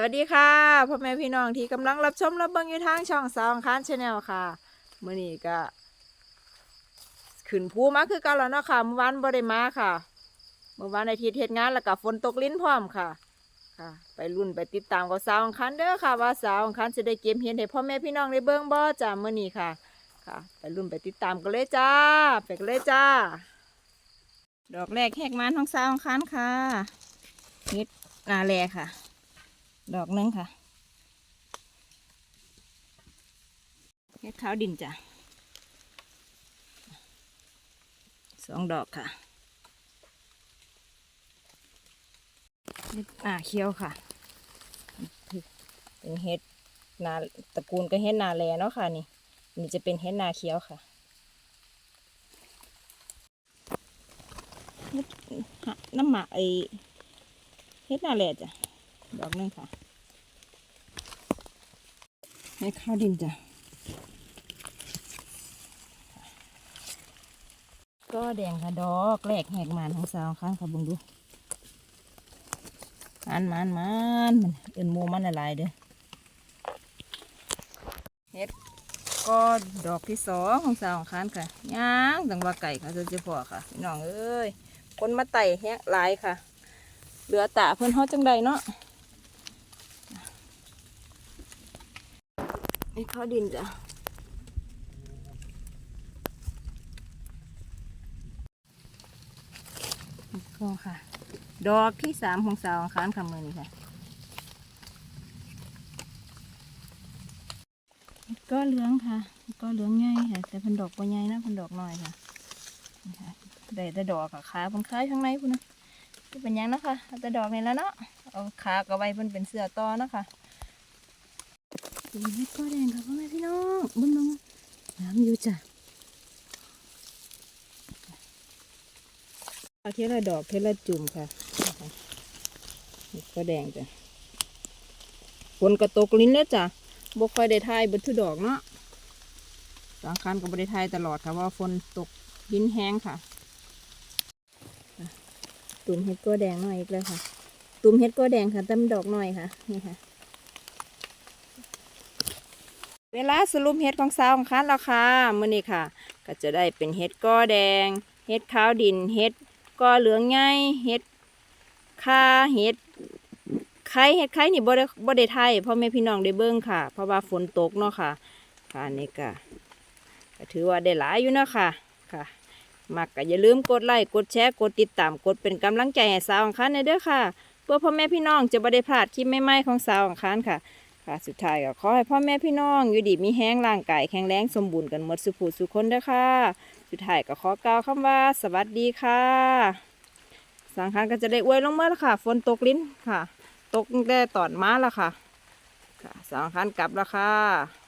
สวัสดีค่ะพ่อแม่พี่น้องที่กำลังรับชมรับเบิ่งอยู่ทางช่องสาวอังคารชาแนลค่ะมื้อนี้ก็ขึ้นภูมาคือเกันแล้วเนาะค่ะเมื่อวานบ่ได้มาค่ะ เมื่อวานอาทิตย์เฮ็ดงานแล้วก็ฝนตกลิ้นพร้อมค่ะค่ะ ไปรุ่นไปติดตามกับสาวอังคารเด้อค่ะ ว่าสาวอังคารจะได้เก็บเห็ดให้พ่อแม่พี่น้องได้เบิ่งบ่จ้ามื้อนี้ค่ะ ค่ะ ไปรุ่นไปติดตามกันเลยจ้าไปกันเลยจ้า ดอกแรกแหกมันของสาวอังคารค่ะเฮ็ดนาแลค่ะ ดอกหนึงค่ะเฮ็ดขาวดินจ้ะสองดอกค่ะเฮ็ดหน้าเขียวค่ะ เป็นเฮ็ดนาตระกูลก็เฮ็ดนาแลเนาะค่ะนี่ นี่จะเป็นเฮ็ดนาเขียวค่ะเฮ็ดน้ำหมากไอเฮ็ดนาแลจ้ะ ดอกนึงค่ะให้ข้าวดินจ้ะ ก็แดงค่ะดอกแรกแหกมันของสาวข้างค่ะบุงดูมันมันมันมันเอ็นหมูมันละลายเด้อเฮ็ดก็ดอกที่สองของสาวของค้านค่ะย่างดังว่าไก่ค่ะจะจะพอค่ะพี่น้องเอ้ยคนมาไต่แฮกหลายค่ะ เหลือตาเพื่อนฮอดจังใดเนาะ ไอ้ข้าวดินจ้ะก็ค่ะ ดอกที่สามของสาวของค้านคำมือนี้ค่ะ ก็เหลืองค่ะ ก็เหลืองใหญ่ค่ะ แต่พันดอกก็ใหญ่นะพันดอกน้อยค่ะได้แต่ดอกกับขาเพันคล้ายข้างในพุ่นะเป็นยังนะคะเอาแต่ดอกนี่แล้วเนาะ เอาขากับไว้เพิ่นเป็นเสื้อต่อนะคะ สีเฮ็ดก็แดงค่ะพ่อแม่พี่น้องบึ้งน้องน้ำอยู่จ้ะเอาเทละดอกเทละจุ่มค่ะนะคะเฮ็ดก็แดงจ้ะฝนกระตกลิ้นแล้วจ้ะบกคอยได้ทายบิดทุดอกเนาะบางครั้งก็บ่ได้ทายตลอดค่ะว่าฝนตกดินแห้งค่ะตุ่มเห็ดกัวแดงหน่อยอีกเลยค่ะ ตุ่มเห็ดกัวแดงค่ะต็มดอกหน่อยค่ะ นี่ค่ะ เว ลาสรุปเห็ดของสาวของคันแล้วค่ะมื้อนี้ค่ะ ก็จะได้เป็นเห็ดก้อแดง เห็ดขาวดิน เห็ดก้อเหลืองใหญ่เห็ดคาเห็ดไข่เห็ดไข่นี่บ่ได้บ่ได้ไทยพ่อแม่พี่น้องได้เบิ่งค่ะ เพราะว่าฝนตกเนาะค่ะ ค่ะนี่ก็ก็ถือว่าได้หลายอยู่เนาะค่ะค่ะมักก็อย่าลืมกดไลค์กดแชร์กดติดตามกดเป็นกำลังใจให้สาวอังคาในเด้อค่ะ เพื่อพ่อแม่พี่น้องจะบ่ได้พลาดคลิปใหม่ๆของสาวอังคารค่ะ ค่ะสุดท้ายก็ขอให้พ่อแม่พี่น้องอยู่ดีมีแห้งร่างกายแข็งแรงสมบูรณ์กันหมดสุขผู้สุขคนเด้อค่ะ สุดท้ายก็ขอกล่าวคำว่า สวัสดีค่ะ สังขารก็จะได้อวยลงเมื่อแล้วค่ะ ฝนตกลิ้นค่ะ ตกตั้งแต่ตอนมาแล้วค่ะ ค่ะ สังขารกลับแล้วค่ะ